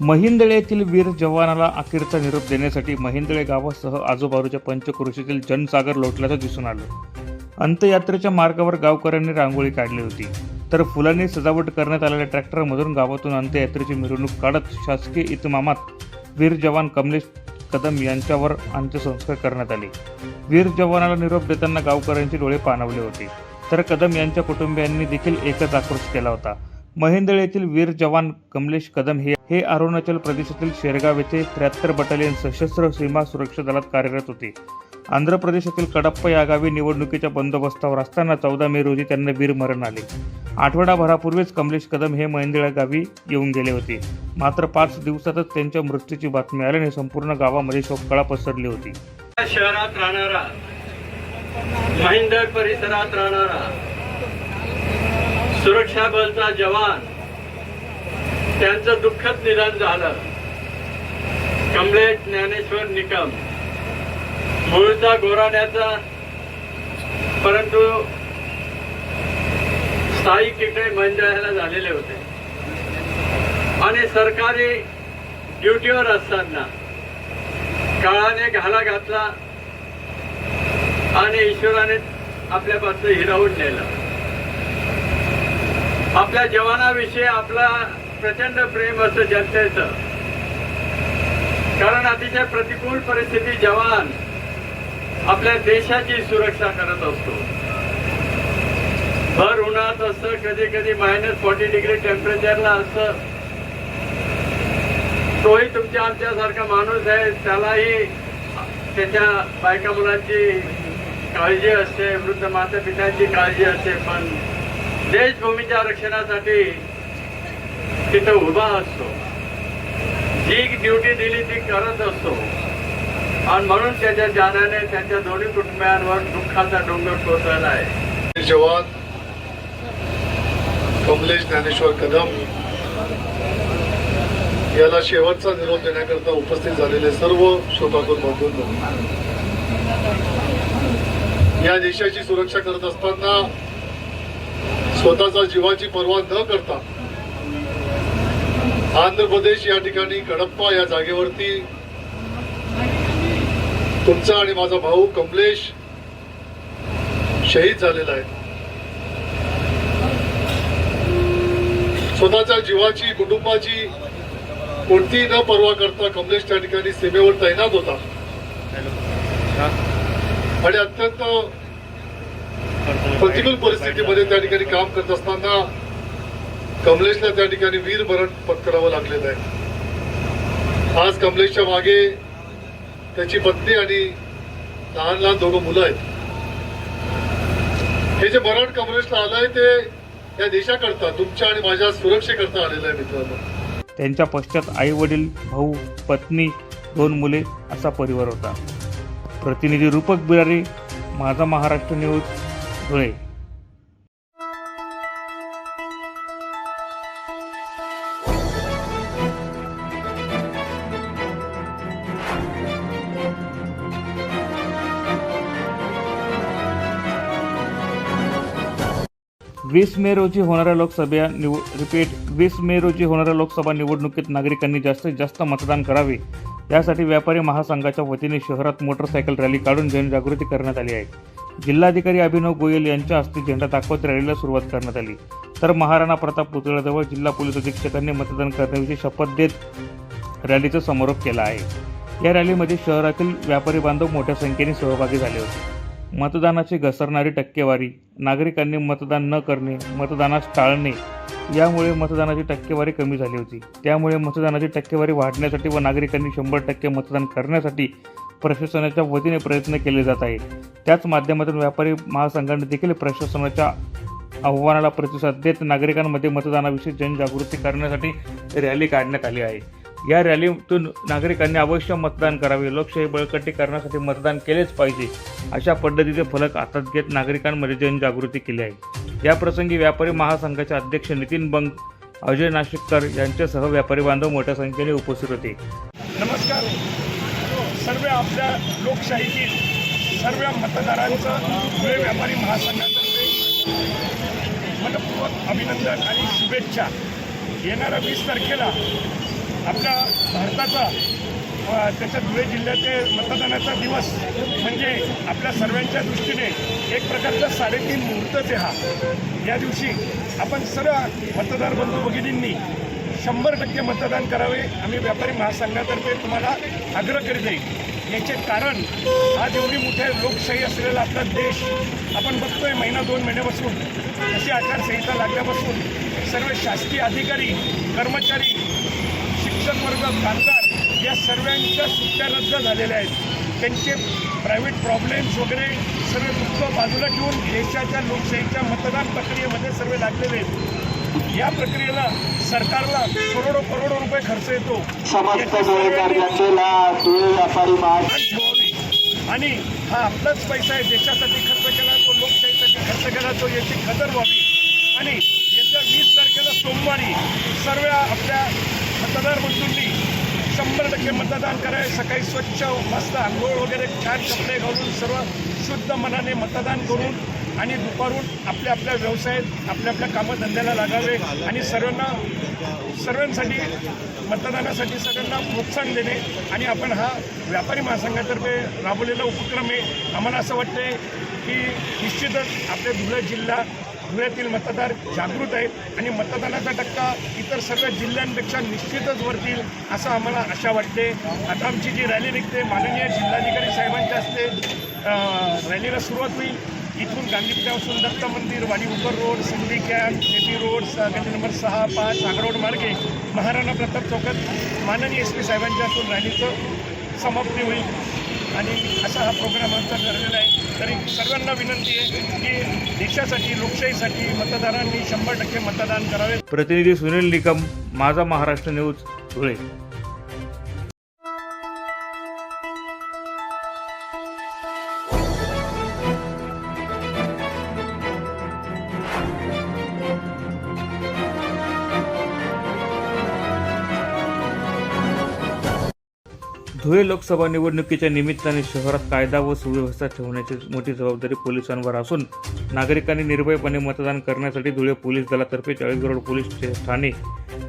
महिंदळे येथील वीर जवानाला अखेरचा निरोप देण्यासाठी महिंदळे गावासह आजूबाजूच्या पंचक्रोशीतील जनसागर लोटल्याचं दिसून आलं. अंत्ययात्रेच्या मार्गावर गावकऱ्यांनी रांगोळी काढली होती. तर फुलांनी सजावट करण्यात आलेल्या ट्रॅक्टरमधून गावातून अंत्ययात्रेची मिरवणूक काढत शासकीय इतमामात वीर जवान कमलेश कदम यांच्यावर अंत्यसंस्कार करण्यात आले. वीर जवानाला निरोप देताना गावकऱ्यांचे डोळे पाणावले होते. तर कदम यांच्या कुटुंबियांनी देखील एकच आक्रोश केला होता. महेंदळ येथील वीर जवान कमलेश कदम हे हे अरुणाचल प्रदेशातील शेरगाव येथे त्र्याहत्तर बटालियन सशस्त्र सीमा सुरक्षा दलात कार्यरत होते. आंध्र प्रदेशातील कडप्पा या गावी निवडणुकीच्या बंदोबस्तावर असताना चौदा मे रोजी त्यांना वीरमरण आले. आठवडाभरापूर्वीच कमलेश कदम हे महेंदळा गावी येऊन गेले होते. मात्र पाच दिवसातच त्यांच्या मृत्यूची बातमी आल्याने संपूर्ण गावामध्ये शोककळा पसरली होती. शहरात राहणारा महिंदर परिसरात राहणारा सुरक्षा बलचा जवान त्यांचं दुःखद निधन झालं. कमलेश ज्ञानेश्वर निकम मूळचा गोराड्याचा परंतु स्थायिक तिकडे मंदिराला झालेले होते. आणि सरकारी ड्युटीवर असताना काळाने घाला घातला आणि ईश्वराने आपल्यापासून हिरावून नेलं. आपल्या जवानाविषयी आपला प्रचंड प्रेम असतं जनतेचं कारण अतिशय प्रतिकूल परिस्थिती जवान आपल्या देशाची सुरक्षा करत असतो. भर उन्हात असतं कधी कधी मायनस फोर्टी डिग्री टेम्परेचरला असतं तोही तुमच्या आमच्यासारखा माणूस आहे त्यालाही त्याच्या बायका मुलांची काळजी असते वृद्ध माता पित्यांची काळजी असते पण देशभूमीच्या रक्षणासाठी तिथं उभा असतो. जी ड्युटी दिली ती करत असतो. आणि म्हणून त्याच्या जाण्याने त्यांच्या दोन्ही कुटुंबियांवर दुःखाचा डोंगर कोसळला आहे. जवान कमलेश ज्ञानेश्वर कदम याला शेवटचा निरोप देण्याकरता उपस्थित झालेले सर्व शोकाकुर बंधूंनो या देशाची सुरक्षा करत असताना स्वतःचा जीवाची पर्वा न करता आंध्र प्रदेश या ठिकाणी कडप्पा या जागेवरती तुमचा आणि माझा भाऊ कमलेश शहीद झालेला आहे. स्वतःच्या जीवाची कुटुंबाची कोणतीही न पर्वा करता कमलेश त्या ठिकाणी सीमेवर तैनात होता. आणि अत्यंत प्रतिकूल परिस्थितीमध्ये त्या ठिकाणी काम करत असताना कमलेशला त्या ठिकाणी वीर मरण पत्करावं लागलेलं आहे. आज कमलेशच्या मागे त्याची पत्नी आणि लहान लहान दोघं मुलं आहेत. हे जे मरण कमलेशला आलंय ते या देशाकरता तुमच्या आणि माझ्या सुरक्षेकरता आलेलं आहे मित्रांनो. त्यांच्या पश्चात आई वडील भाऊ पत्नी दोन मुले असा परिवार होता. प्रतिनिधी रूपक बिरारी माझा महाराष्ट्र न्यूज धुळे वीस मे रोजी होणाऱ्या लोकसभा निव रिपीट वीस मे रोजी होणाऱ्या लोकसभा निवडणुकीत नागरिकांनी जास्तीत जास्त मतदान करावे. यासाठी व्यापारी महासंघाच्या वतीने शहरात मोटरसायकल रॅली काढून जनजागृती करण्यात आली आहे. जिल्हाधिकारी अभिनव गोयल यांच्या हस्ते झेंडा दाखवत रॅलीला सुरुवात करण्यात आली. तर महाराणा प्रताप पुतळ्याजवळ जिल्हा पोलीस अधीक्षकांनी मतदान करण्याविषयी शपथ देत रॅलीचा समारोप केला आहे. या रॅलीमध्ये शहरातील व्यापारी बांधव मोठ्या संख्येने सहभागी झाले होते. मतदानाची घसरणारी टक्केवारी नागरिकांनी मतदान न करणे मतदानास टाळणे यामुळे मतदानाची टक्केवारी कमी झाली होती. त्यामुळे मतदानाची टक्केवारी वाढण्यासाठी व नागरिकांनी शंभर टक्के मतदान करण्यासाठी प्रशासनाच्या वतीने प्रयत्न केले जात आहे त्याच माध्यमातून व्यापारी महासंघाने देखील प्रशासनाच्या आव्हानाला प्रतिसाद देत नागरिकांमध्ये मतदानाविषयी जनजागृती करण्यासाठी रॅली काढण्यात आली आहे. या रॅलीतून नागरिकांनी अवश्य मतदान करावे. लोकशाही बळकटी करण्यासाठी मतदान केलेच पाहिजे. अशा पद्धतीचे फलक हातात घेत नागरिकांमध्ये जनजागृती केली आहे. या प्रसंगी व्यापारी महासंघाचे अध्यक्ष नितीन बंग अजय नाशिककर यांच्यासह व्यापारी बांधव मोठ्या संख्येने उपस्थित होते. नमस्कार. सर्व आपल्या लोकशाहीतील सर्व मतदारांचं धुळे व्यापारी महासंघातर्फे मनपूर्वक अभिनंदन आणि शुभेच्छा. येणाऱ्या वीस तारखेला आपल्या भारताचा त्याच्या धुळे जिल्ह्याचे मतदानाचा दिवस म्हणजे आपल्या सर्वांच्या दृष्टीने एक प्रकारचा साडेतीन मुहूर्तच आहे हा. या दिवशी आपण सर्व मतदार बंधू भगिनींनी शंभर टक्के मतदान करावे आम्ही व्यापारी महासंघातर्फे तुम्हाला आग्रह करीत आहे. याचे कारण आज एवढी मोठ्या लोकशाही असलेला आपला देश आपण बघतोय महिना दोन महिन्यापासून अशी आचारसंहिता लागल्यापासून सर्व शासकीय अधिकारी कर्मचारी शिक्षक वर्ग कामगार या सर्वांच्या सुट्ट्या रद्द झालेल्या आहेत. त्यांचे प्रायव्हेट प्रॉब्लेम्स वगैरे सर्व दुःख बाजूला ठेवून देशाच्या लोकशाहीच्या मतदान प्रक्रियेमध्ये सर्व लागलेले आहेत. या प्रक्रियेला सरकारला करोडो करोडो रुपये खर्च येतो. ठेवावी आणि हा आपलाच पैसा आहे देशासाठी खर्च केला तो लोकशाहीसाठी खर्च केला तो याची कदर व्हावी. आणि येत्या वीस तारखेला सोमवारी सर्व आपल्या मतदार बंधूंनी शंभर टक्के मतदान करावे सकाळी स्वच्छ मस्त आंघोळ वगैरे छान कपडे घालून सर्व शुद्ध मनाने मतदान करून आणि दुपारून आपल्या आपल्या व्यवसायात आपल्या आपल्या कामधंद्याला लागावे आणि सर्वांना सर्वांसाठी मतदानासाठी सगळ्यांना प्रोत्साहन देणे. आणि आपण हा व्यापारी महासंघातर्फे राबवलेला उपक्रम आहे. आम्हाला असं वाटतंय की निश्चितच आपल्या धुळे जिल्हा धुळ्यातील मतदार जागृत आहेत. आणि मतदानाचा टक्का इतर सर्व जिल्ह्यांपेक्षा निश्चितच वरतील असं आम्हाला आशा वाटते. आता आमची जी रॅली निघते माननीय जिल्हाधिकारी साहेबांच्या हस्ते रॅलीला सुरुवात होईल. इथून गांधीपासून दत्त मंदिर वाडी उपर road Sindhi camp JP road स- गल्ली नंबर सहा पाच आगरोड रोड मार्गे महाराणा प्रताप चौकात माननीय एस पी साहेबांच्या हातून रॅलीचं समाप्ती होईल. आणि असा हा प्रोग्राम आमचा ठरलेला आहे. तरी सर्वांना विनंती आहे की देशासाठी लोकशाहीसाठी मतदारांनी शंभर टक्के मतदान करावे. प्रतिनिधी सुनील निकम माझा महाराष्ट्र न्यूज धुळे. धुळे लोकसभा निवडणुकीच्या निमित्ताने शहरात कायदा व सुव्यवस्था ठेवण्याची मोठी जबाबदारी पोलिसांवर असून नागरिकांनी निर्भयपणे मतदान करण्यासाठी धुळे पोलीस दलातर्फे चाळीस रोड पोलीस ठाणे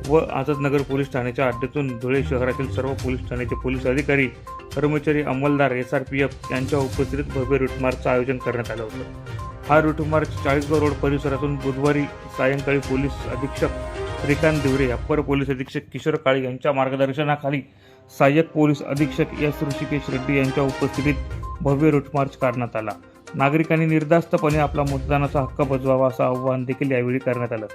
व आझादनगर पोलीस ठाण्याच्या अड्ड्यातून धुळे शहरातील सर्व पोलीस ठाण्याचे पोलीस अधिकारी कर्मचारी अंमलदार एस आर पी एफ यांच्या उपस्थितीत भव्य रूटमार्चचं आयोजन करण्यात आलं होतं. हा रूटमार्च चाळीसगाव रोड परिसरातून बुधवारी सायंकाळी पोलीस अधीक्षक श्रीकांत दिवरे अप्पर पोलीस अधीक्षक किशोर काळे यांच्या मार्गदर्शनाखाली सहाय्यक पोलीस अधीक्षक एस ऋषिकेश रेड्डी यांच्या उपस्थितीत भव्य रूटमार्च काढण्यात आला. नागरिकांनी निर्धास्तपणे आपला मतदानाचा हक्क बजवावा असं आवाहन देखील यावेळी करण्यात आलं.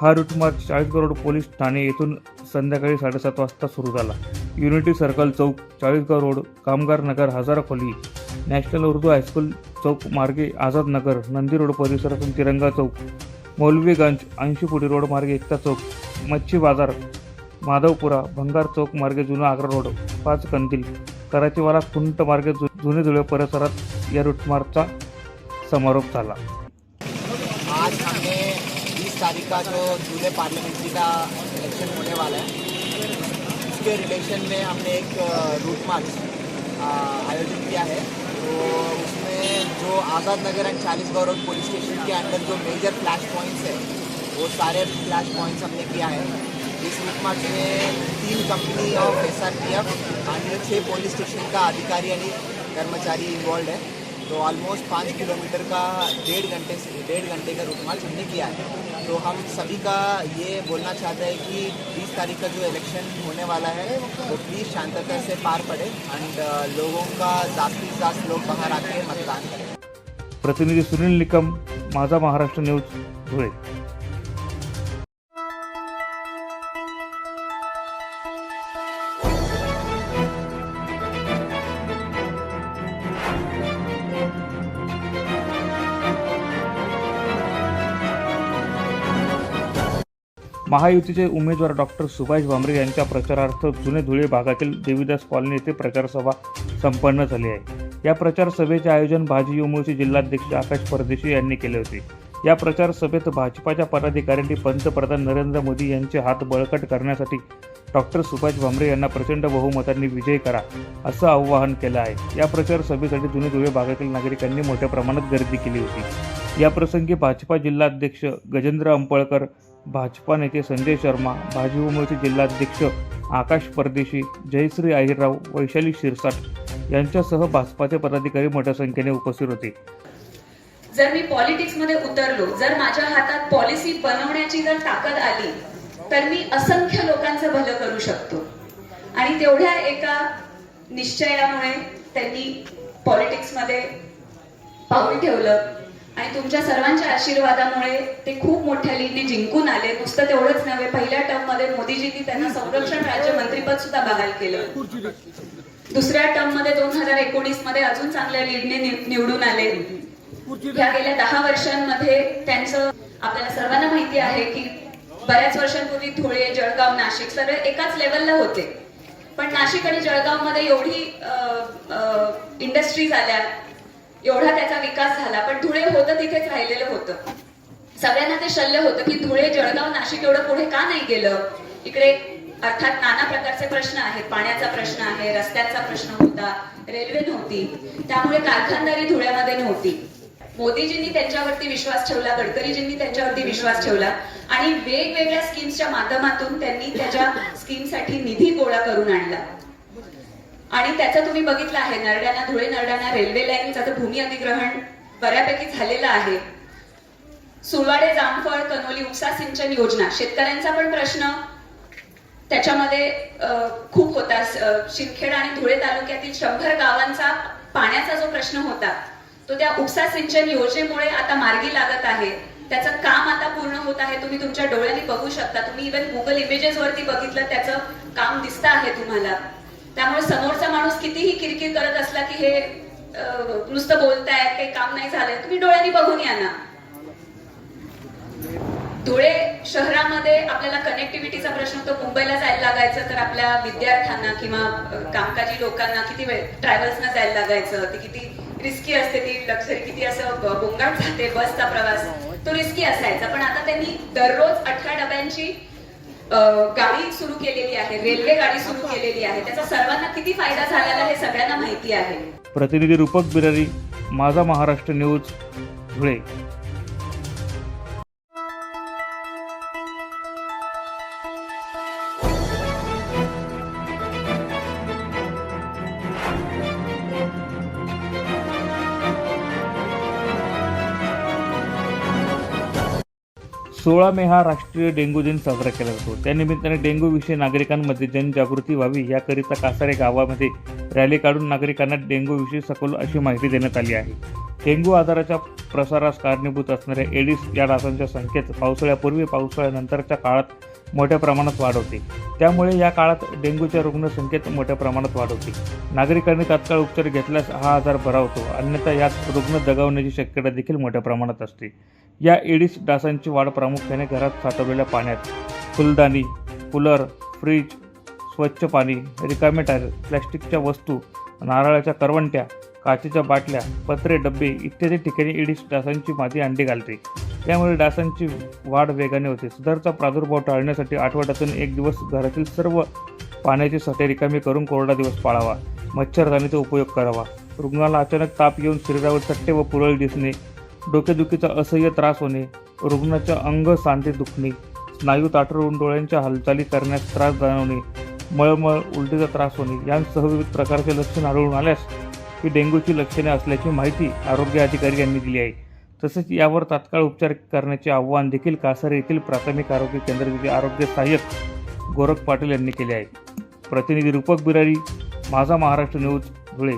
हा route march Chalisgaon road police Thane येथून संध्याकाळी साडेसात वाजता सुरू झाला. युनिटी सर्कल चौक चाळीसगाव रोड कामगार नगर हजारा खोली नॅशनल उर्दू हायस्कूल चौक मार्गे आझाद नगर नंदी रोड परिसरातून तिरंगा चौक मौलवीगंज ऐंशी फुटी रोड मार्गे एकता चौक मच्छी बाजार माधवपुरा भंगार चौक मार्गे जुना आग्रा रोड पाच कंदील कराचीवाला खुंट मार्गे जु- जुने धुळे परिसरात या रूटमार्चचा समारोप झाला. आज हमने 20 तारीख का जो दूल्हे पार्लियामेंट्री का इलेक्शन होने वाला है उसके रिलेशन में हमने एक रूट मार्च आयोजित किया है. तो उसमें जो Azad Nagar and Chalisgarh road police station के अंदर जो मेजर फ्लैश पॉइंट्स है वो सारे फ्लैश पॉइंट्स हमने किया है. इस मार्च में तीन company of S R P F आणि छः पुलिस स्टेशन का अधिकारी यानी कर्मचारी इन्वॉल्व है तो ऑलमोस्ट पाँच किलोमीटर का डेढ़ घंटे से डेढ़ घंटे का रूट मार्च हमने किया है. तो हम सभी का ये बोलना चाहते हैं कि 20 तारीख का जो इलेक्शन होने वाला है, वो प्लीज़ शांतता से पार पड़े एंड लोगों का जास्ती से जास्त लोग बाहर आके मतदान करें। प्रतिनिधी सुनील निकम, माझा महाराष्ट्र न्यूज़ धुळे. महायुतीचे उमेदवार डॉक्टर सुभाष भामरे यांच्या प्रचारार्थ जुने धुळे भागातील देवीदास कॉलनी येथे प्रचारसभा संपन्न झाली आहे. या प्रचार सभेचे आयोजन भाजी युमोचे जिल्हाध्यक्ष आकाश परदेशी यांनी केले होते. या प्रचार सभेत भाजपाच्या पदाधिकाऱ्यांनी पंतप्रधान नरेंद्र मोदी यांचे हात बळकट करण्यासाठी डॉक्टर सुभाष भामरे यांना प्रचंड बहुमतांनी विजय करा असं आवाहन केलं आहे. या प्रचार सभेसाठी जुने धुळे भागातील नागरिकांनी मोठ्या प्रमाणात गर्दी केली होती. याप्रसंगी भाजपा जिल्हाध्यक्ष गजेंद्र अंपळकर भाजपा नेते संजय शर्मा भाजी उमळचे जिल्हाध्यक्ष आकाश परदेशी जयश्री आहिरराव वैशाली शिरसाट यांच्यासह भाजपाचे पदाधिकारी मोठ्या संख्येने उपस्थित होते. जर मी पॉलिटिक्समध्ये उतरलो जर माझ्या हातात पॉलिसी बनवण्याची जर ताकद आली तर मी असंख्य लोकांचं भलं करू शकतो. आणि तेवढ्या एका निश्चयामुळे त्यांनी पॉलिटिक्समध्ये पाऊल ठेवलं. आणि तुमच्या सर्वांच्या आशीर्वादामुळे ते खूप मोठ्या लीडने जिंकून आले. नुसतं तेवढंच नव्हे पहिल्या टर्ममध्ये मोदीजींनी त्यांना संरक्षण राज्यमंत्रीपद सुद्धा बहाल केलं. दुसऱ्या टर्ममध्ये दोन हजार एकोणीसमध्ये अजून चांगल्या लीडने निवडून आले. या गेल्या दहा वर्षांमध्ये त्यांचं आपल्याला सर्वांना माहिती आहे की बऱ्याच वर्षांपूर्वी धुळे जळगाव नाशिक सर्व एकाच लेवलला होते. पण नाशिक आणि जळगावमध्ये एवढी इंडस्ट्रीज आल्या. विकास झाला पण धुळे होतं तिथेच राहिलेलं होतं. सगळ्यांना ते शल्य होतं की धुळे जळगाव नाशिक एवढं पुढे का नाही गेलं? इकडे अर्थात नाना प्रकारचे प्रश्न आहेत. पाण्याचा प्रश्न आहे रस्त्यांचा प्रश्न होता रेल्वे नव्हती. त्यामुळे कारखानदारी धुळ्यामध्ये नव्हती. मोदीजींनी त्यांच्यावरती विश्वास ठेवला गडकरीजींनी त्यांच्यावरती विश्वास ठेवला आणि वेगवेगळ्या स्कीम्सच्या माध्यमातून त्यांनी त्याच्या स्कीमसाठी निधी गोळा करून आणला. आणि त्याचं तुम्ही बघितलं आहे नरड्याना धुळे नरड्याना रेल्वे लाईन त्याचं भूमी अधिग्रहण बऱ्यापैकी झालेलं आहे. सुळवाडे जामफळ कनोली उपसा सिंचन योजना शेतकऱ्यांचा पण प्रश्न. त्याच्यामध्ये खूप होता. स- आणि धुळे तालुक्यातील शंभर गावांचा पाण्याचा जो प्रश्न होता तो त्या उपसा सिंचन योजनेमुळे आता मार्गी लागत आहे. त्याचं काम आता पूर्ण होत आहे. तुम्ही तुमच्या डोळ्यांनी बघू शकता. तुम्ही इव्हन गुगल इमेजेस वरती बघितलं त्याचं काम दिसतं आहे तुम्हाला. त्यामुळे समोरचा माणूस कितीही किरकिर करत असला की हे नुसतं बोलतायत काही काम नाही झालंय तुम्ही डोळ्यांनी बघून या ना. धुळे शहरामध्ये आपल्याला कनेक्टिव्हिटीचा प्रश्न होतो. मुंबईला जायला लागायचं तर आपल्या विद्यार्थ्यांना किंवा कामकाजी लोकांना किती वेळ ट्रॅव्हल्सना जायला लागायचं? ती किती रिस्की असते ती लक्झरी किती असं गोंगाट बोंगाट जाते बसचा प्रवास. तो रिस्की असायचा. पण आता त्यांनी दररोज अठरा डब्यांची गाडी सुरू केलेली आहे रेल्वे गाडी सुरू केलेली आहे. त्याचा सर्वांना किती फायदा झालेला हे सगळ्यांना माहिती आहे. प्रतिनिधी रूपक बिरारी माझा महाराष्ट्र न्यूज धुळे. सोळा मे हा राष्ट्रीय डेंग्यू दिन साजरा केला जातो. त्यानिमित्ताने डेंग्यूविषयी नागरिकांमध्ये जनजागृती व्हावी याकरिता कासारे गावामध्ये रॅली काढून नागरिकांना डेंग्यूविषयी सखोल अशी माहिती देण्यात आली आहे. डेंग्यू आजाराच्या प्रसारास कारणीभूत असणाऱ्या एडिस या डासांच्या संख्येत पावसाळ्यापूर्वी पावसाळ्यानंतरच्या काळात मोठ्या प्रमाणात वाढ होते. त्यामुळे या काळात डेंग्यूच्या रुग्णसंख्येत मोठ्या प्रमाणात वाढ होते. नागरिकांनी तात्काळ उपचार घेतल्यास हा आजार बरा होतो अन्यथा यात रुग्ण दगावण्याची शक्यता देखील मोठ्या प्रमाणात असते. या एडिस डासांची वाढ प्रामुख्याने घरात साठवलेल्या पाण्यात. फुलदाणी कूलर फ्रीज स्वच्छ पाणी रिकामे टायर प्लॅस्टिकच्या वस्तू नारळाच्या करवंट्या काचेच्या बाटल्या पत्रे डबे इत्यादी ठिकाणी एडिस डासांची मादी अंडी घालते. त्यामुळे डासांची वाढ वेगाने होते. सदरचा प्रादुर्भाव टाळण्यासाठी आठवड्यातून एक दिवस घरातील सर्व पाण्याची साठे रिकामी करून कोरडा दिवस पाळावा. मच्छरदाणीचा उपयोग करावा. रुग्णाला अचानक ताप येऊन शरीरावर चट्टे व पुरळ दिसणे डोकेदुखीचा असह्य त्रास होणे रुग्णाच्या अंग सांधे दुखणे स्नायू ताठरून डोळ्यांच्या हालचाली करण्यास त्रास जाणवणे मळमळ उलटीचा त्रास होणे यांसह विविध प्रकारचे लक्षण आढळून आल्यास ही डेंग्यूची लक्षणे असल्याची माहिती आरोग्य अधिकारी यांनी दिली आहे. तसेच यावर तात्काळ उपचार करण्याचे आव्हान देखील कासारे येथील प्राथमिक आरोग्य केंद्राचे आरोग्य सहाय्यक गोरख पाटील यांनी केले आहे. प्रतिनिधी रूपक बिरारी माझा महाराष्ट्र न्यूज धुळे.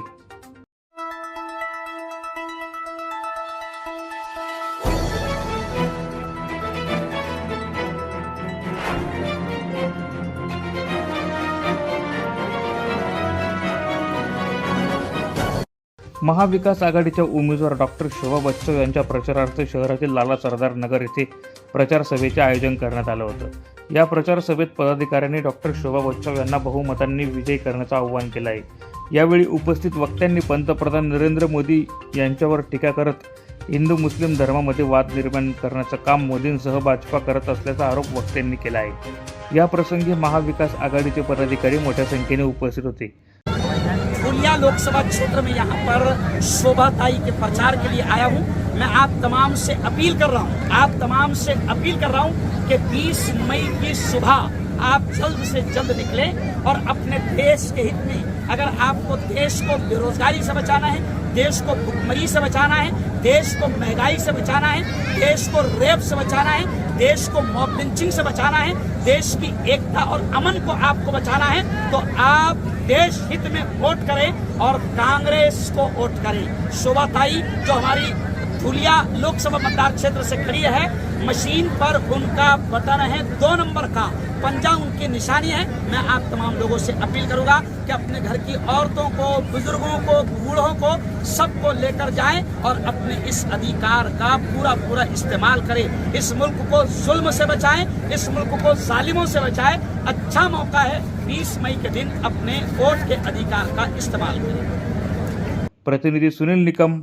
महाविकास आघाडीच्या उमेदवार डॉक्टर शोभा बच्चव यांच्या प्रचारार्थ शहरातील लाला सरदार नगर येथे प्रचारसभेचे आयोजन करण्यात आलं होतं. या प्रचार सभेत पदाधिकाऱ्यांनी डॉक्टर शोभा बच्चव यांना बहुमतांनी विजयी करण्याचं आवाहन केलं आहे. यावेळी उपस्थित वक्त्यांनी पंतप्रधान नरेंद्र मोदी यांच्यावर टीका करत हिंदू मुस्लिम धर्मामध्ये वाद निर्माण करण्याचं काम मोदींसह भाजपा करत असल्याचा आरोप वक्त्यांनी केला आहे. या प्रसंगी महाविकास आघाडीचे पदाधिकारी मोठ्या संख्येने उपस्थित होते. फुलिया लोकसभा क्षेत्र में यहाँ पर शोभाताई के प्रचार के लिए आया हूँ। मैं आप तमाम से अपील कर रहा हूँ, आप तमाम से अपील कर रहा हूँ कि 20 मई की सुबह आप जल्द से जल्द निकलें और अपने देश के हित में, अगर आपको देश को बेरोजगारी से बचाना है, देश को भुखमरी से बचाना है, देश को महँगाई से बचाना है, देश को रेप से बचाना है, देश को मॉब लिंचिंग से बचाना है, देश की एकता और अमन को आपको बचाना है तो आप देश हित में वोट करें और कांग्रेस को वोट करें। शोभा ताई जो हमारी धुलिया लोकसभा मतदार क्षेत्र से खड़ी है। मशीन पर उनका बटन है। दो नंबर का पंजा उनकी निशानी है। मैं आप तमाम लोगों से अपील करूँगा कि अपने घर की औरतों को, बुज़ुर्गों को, बूढ़ों को सबको लेकर जाएँ और अपने इस अधिकार का पूरा पूरा इस्तेमाल करें। इस मुल्क को जुल्म से बचाएँ, इस मुल्क को जालिमों से बचाएँ। अच्छा मौका है 20 मई के दिन अपने वोट के अधिकार का इस्तेमाल करें। प्रतिनिधि सुनील निकम